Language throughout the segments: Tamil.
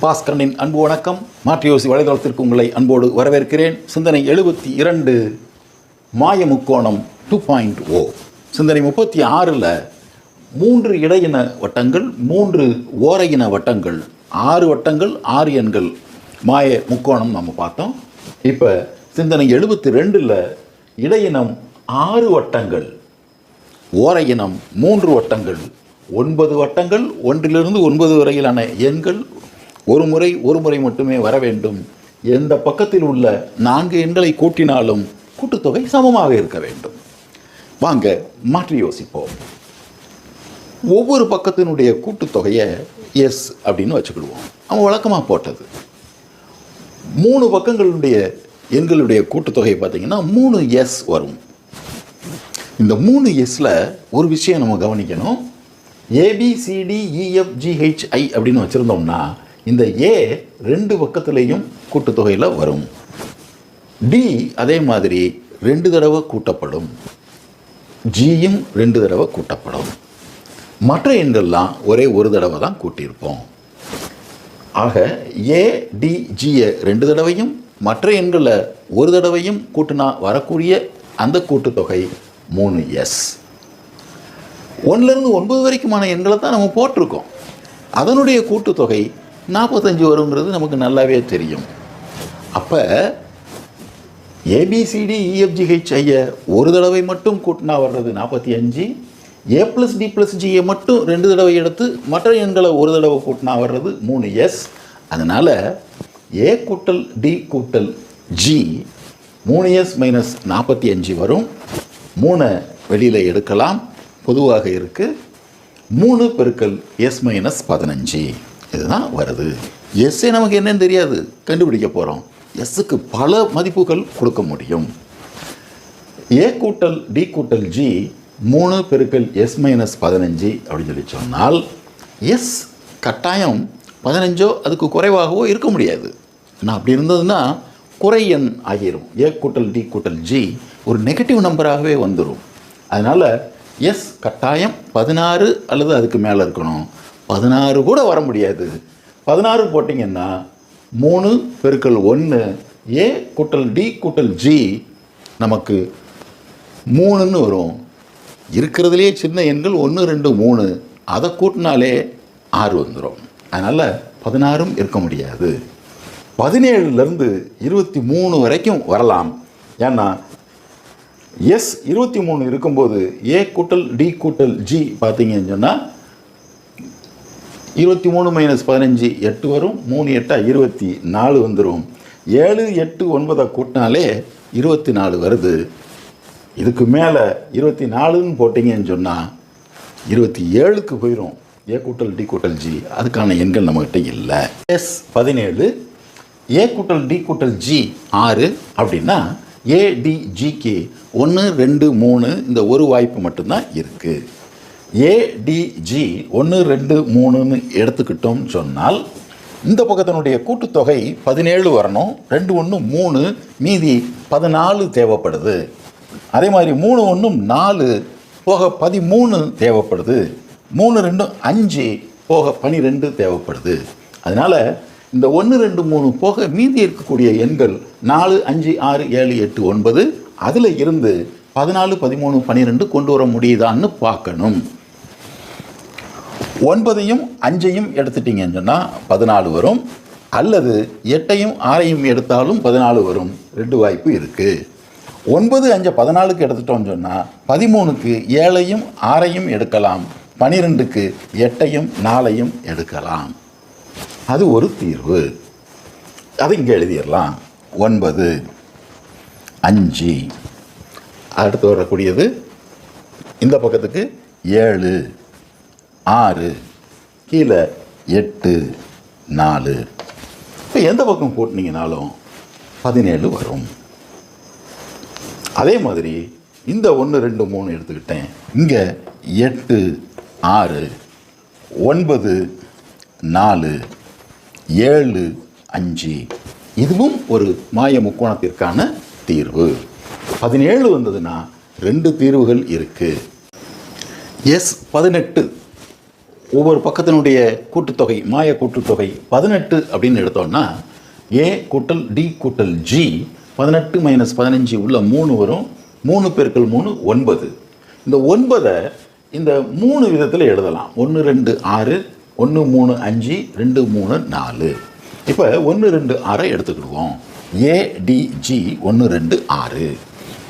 பாஸ்கரனின் அன்பு வணக்கம். மாற்றியோசி வலைதளத்திற்கு உங்களை அன்போடு வரவேற்கிறேன். சிந்தனை எழுபத்தி இரண்டு மாய முக்கோணம் டூ பாயிண்ட் ஓ oh. சிந்தனை முப்பத்தி ஆறில் மூன்று இடையின வட்டங்கள் மூன்று ஓரையின வட்டங்கள் ஆறு வட்டங்கள் ஆறு எண்கள். மாய முக்கோணம் நம்ம பார்த்தோம். இப்போ சிந்தனை எழுபத்தி ரெண்டில் இடையினம் ஆறு வட்டங்கள் ஓர இனம் மூன்று வட்டங்கள் ஒன்பது வட்டங்கள் ஒன்றிலிருந்து ஒன்பது வரையிலான எண்கள் ஒரு முறை ஒரு முறை மட்டுமே வர வேண்டும். எந்த பக்கத்தில் உள்ள நான்கு எண்களை கூட்டினாலும் கூட்டுத்தொகை சமமாக இருக்க வேண்டும். வாங்க மாற்றி யோசிப்போம். ஒவ்வொரு பக்கத்தினுடைய கூட்டுத்தொகையை எஸ் அப்படின்னு வச்சுக்கிடுவோம். அவன் வழக்கமாக போட்டது. மூணு பக்கங்களுடைய எண்களுடைய கூட்டுத்தொகை பார்த்தீங்கன்னா மூணு எஸ் வரும். இந்த மூணு எஸ்ல ஒரு விஷயம் நம்ம கவனிக்கணும். ஏபிசிடிஇஎஃப்ஜிஹெச்ஐ அப்படின்னு வச்சுருந்தோம்னா இந்த ஏ ரெண்டு பக்கத்துலேயும் கூட்டுத்தொகையில் வரும். டி அதே மாதிரி ரெண்டு தடவை கூட்டப்படும். ஜியும் ரெண்டு தடவை கூட்டப்படும். மற்ற எண்கள்லாம் ஒரே ஒரு தடவை தான் கூட்டியிருப்போம். ஆக ஏ டி ஜியை ரெண்டு தடவையும் மற்ற எண்களை ஒரு தடவையும் கூட்டினா வரக்கூடிய அந்த கூட்டுத்தொகை மூணு எஸ் ஒன்றுலேருந்து ஒன்பது வரைக்குமான எண்களை தான் நம்ம போட்டிருக்கோம். அதனுடைய கூட்டுத்தொகை நாற்பத்தஞ்சு வருங்கிறது நமக்கு நல்லாவே தெரியும். அப்போ ஏபிசிடி இஎஃப்ஜிஹெச்ஐயை ஒரு தடவை மட்டும் கூட்டினா வர்றது நாற்பத்தி அஞ்சு. ஏ ப்ளஸ் டி ப்ளஸ் ஜியை மட்டும் ரெண்டு தடவை எடுத்து மற்ற எண்களை ஒரு தடவை கூட்டினா வர்றது மூணு எஸ் அதனால் ஏ கூட்டல் டி கூட்டல் ஜி மூணு எஸ் மைனஸ் நாற்பத்தி அஞ்சு வரும். மூணை வெளியில் எடுக்கலாம். பொதுவாக இருக்குது மூணு பெருக்கல் எஸ் மைனஸ் பதினஞ்சு. இதுதான் வருது எஸ்ஸே நமக்கு என்னன்னு தெரியாது. கண்டுபிடிக்க போகிறோம் எஸ்ஸுக்கு பல மதிப்புகள் கொடுக்க முடியும். ஏ கூட்டல் டி கூட்டல் ஜி மூணு பெருக்கல் எஸ் மைனஸ் பதினஞ்சு அப்படின்னு சொல்லி சொன்னால் எஸ் கட்டாயம் பதினஞ்சோ அதுக்கு குறைவாகவோ இருக்க முடியாது. நான் அப்படி இருந்ததுன்னா குறை எண் ஆகிரும். ஏ கூட்டல் டி கூட்டல் ஜி ஒரு நெகட்டிவ் நம்பராகவே வந்துடும் அதனால் எஸ் கட்டாயம் பதினாறு அல்லது அதுக்கு மேலே இருக்கணும். பதினாறு கூட வர முடியாது. பதினாறு போட்டிங்கன்னா மூணு பெருக்கல் ஒன்று ஏ கூட்டல் டி கூட்டல் ஜி நமக்கு மூணுன்னு வரும். இருக்கிறதுலே சின்ன எண்கள் ஒன்று ரெண்டு மூணு. அதை கூட்டினாலே ஆறு வந்துடும் அதனால் பதினாறும் இருக்க முடியாது. பதினேழுலேருந்து இருபத்தி மூணு வரைக்கும் வரலாம். ஏன்னா எஸ் இருபத்தி மூணு இருக்கும்போது ஏ கூட்டல் டி கூட்டல் ஜி பார்த்தீங்கன்னு சொன்னால் இருபத்தி மூணு மைனஸ் பதினஞ்சு எட்டு வரும். மூணு எட்டா இருபத்தி நாலு வந்துடும் ஏழு எட்டு ஒன்பதை கூட்டினாலே இருபத்தி நாலு வருது. இதுக்கு மேலே இருபத்தி நாலுன்னு போட்டிங்கன்னு சொன்னால் இருபத்தி ஏழுக்கு போயிடும் ஏ கூட்டல் டி கூட்டல் ஜி. அதுக்கான எண்கள் நம்மக்கிட்ட இல்லை. எஸ் பதினேழு ஏ கூட்டல் டி கூட்டல் ஜி ஆறு அப்படின்னா ஏடிஜிகே ஒன்று ரெண்டு மூணு இந்த ஒரு வாய்ப்பு மட்டும்தான் இருக்குது ஏடிஜி ஒன்று ரெண்டு மூணுன்னு எடுத்துக்கிட்டோம்னு சொன்னால் இந்த பக்கத்தினுடைய கூட்டுத்தொகை பதினேழு வரணும். ரெண்டு ஒன்று மூணு மீதி பதினாலு தேவைப்படுது. அதே மாதிரி மூணு ஒன்றும் நாலு போக பதிமூணு தேவைப்படுது. மூணு ரெண்டும் அஞ்சு போக பனிரெண்டு தேவைப்படுது. அதனால் இந்த ஒன்று ரெண்டு மூணு போக மீதி இருக்கக்கூடிய எண்கள் நாலு அஞ்சு ஆறு ஏழு எட்டு ஒன்பது அதில் இருந்து பதினாலு பதிமூணு பன்னிரெண்டு கொண்டு வர முடியுதான்னு பார்க்கணும். ஒன்பதையும் அஞ்சையும் எடுத்துட்டீங்கன்னு சொன்னால் பதினாலு வரும். அல்லது எட்டையும் ஆறையும் எடுத்தாலும் பதினாலு வரும். ரெண்டு வாய்ப்பு இருக்குது ஒன்பது அஞ்சு பதினாலுக்கு எடுத்துட்டோம்னு சொன்னால் பதிமூணுக்கு ஏழையும் ஆறையும் எடுக்கலாம். பனிரெண்டுக்கு எட்டையும் நாலையும் எடுக்கலாம். அது ஒரு தீர்வு. அதை இங்கே எழுதிடலாம். ஒன்பது அஞ்சு. அடுத்து வரக்கூடியது இந்த பக்கத்துக்கு ஏழு. ஆறு கீழே எட்டு நாலு. இப்போ எந்த பக்கம் கூட்டினீங்கனாலும் பதினேழு வரும். அதே மாதிரி இந்த ஒன்று ரெண்டு மூணு எடுத்துக்கிட்டேன். இங்கே எட்டு ஆறு ஒன்பது நாலு ஏழு அஞ்சு. இதுவும் ஒரு மாய முக்கோணத்திற்கான தீர்வு. பதினேழு வந்ததுன்னா ரெண்டு தீர்வுகள் இருக்குது எஸ் பதினெட்டு. ஒவ்வொரு பக்கத்தினுடைய கூட்டுத்தொகை மாய கூட்டுத்தொகை பதினெட்டு அப்படின்னு எடுத்தோம்னா ஏ கூட்டல் டி கூட்டல் ஜி பதினெட்டு மைனஸ் பதினஞ்சு உள்ள மூணு வரும். மூணு பெருக்கல் மூணு ஒன்பது. இந்த ஒன்பதை இந்த மூணு விதத்தில் எழுதலாம். ஒன்று ரெண்டு ஆறு ஒன்று மூணு அஞ்சு ரெண்டு மூணு நாலு. இப்போ ஒன்று ரெண்டு ஆறை எடுத்துக்கிடுவோம். ஏடிஜி ஒன்று ரெண்டு ஆறு.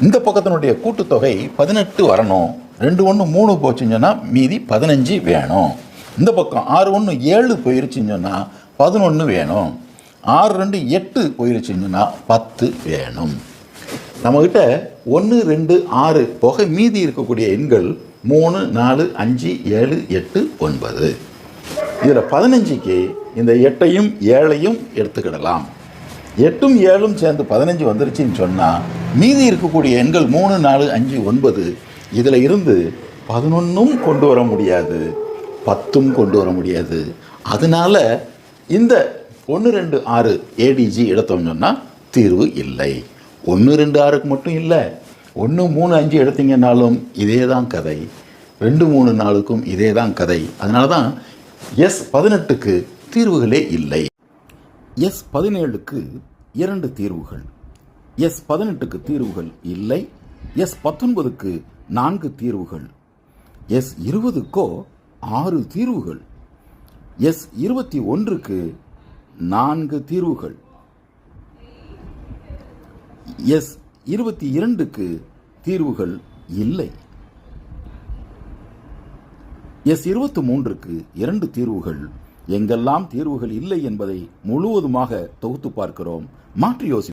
இந்த பக்கத்தினுடைய கூட்டுத்தொகை பதினெட்டு வரணும். ரெண்டு ஒன்று மூணு போச்சுன்னு சொன்னால் மீதி பதினஞ்சு வேணும். இந்த பக்கம் ஆறு ஒன்று ஏழு போயிருச்சுன்னு சொன்னால் பதினொன்று வேணும். ஆறு ரெண்டு எட்டு போயிருச்சுன்னு சொன்னால் பத்து வேணும். நம்மக்கிட்ட ஒன்று ரெண்டு ஆறு போக மீதி இருக்கக்கூடிய எண்கள் மூணு நாலு அஞ்சு ஏழு எட்டு ஒன்பது. இதில் பதினஞ்சுக்கு இந்த எட்டையும் ஏழையும் எடுத்துக்கிடலாம். எட்டும் ஏழும் சேர்ந்து பதினஞ்சு வந்துருச்சுன்னு சொன்னால் மீதி இருக்கக்கூடிய எண்கள் மூணு நாலு அஞ்சு ஒன்பது இதில் இருந்து பதினொன்றும் கொண்டு வர முடியாது. பத்தும் கொண்டு வர முடியாது. அதனால இந்த ஒன்று ரெண்டு ஆறு ஏடிஜி எடுத்தோம்னு சொன்னால் தீர்வு இல்லை. ஒன்று ரெண்டு ஆறுக்கு மட்டும் இல்லை. ஒன்று மூணு அஞ்சு எடுத்தீங்கன்னாலும் இதே தான் கதை. ரெண்டு மூணு நாளுக்கும் இதே தான் கதை. அதனால தான் எஸ் பதினெட்டுக்கு தீர்வுகளே இல்லை. எஸ் பதினேழுக்கு இரண்டு தீர்வுகள். எஸ் பதினெட்டுக்கு தீர்வுகள் இல்லை. எஸ் பத்தொன்பதுக்கு நான்கு தீர்வுகள். எஸ் இருபதுக்கோ ஆறு தீர்வுகள். எஸ் இருபத்தி ஒன்றுக்கு நான்கு தீர்வுகள். எஸ் இருபத்தி இரண்டுக்கு தீர்வுகள் இல்லை. எஸ் இருபத்தி மூன்றுக்கு இரண்டு தீர்வுகள். எங்கெல்லாம் தீர்வுகள் இல்லை என்பதை முழுவதுமாக தொகுத்து பார்க்கிறோம். மாற்றி யோசி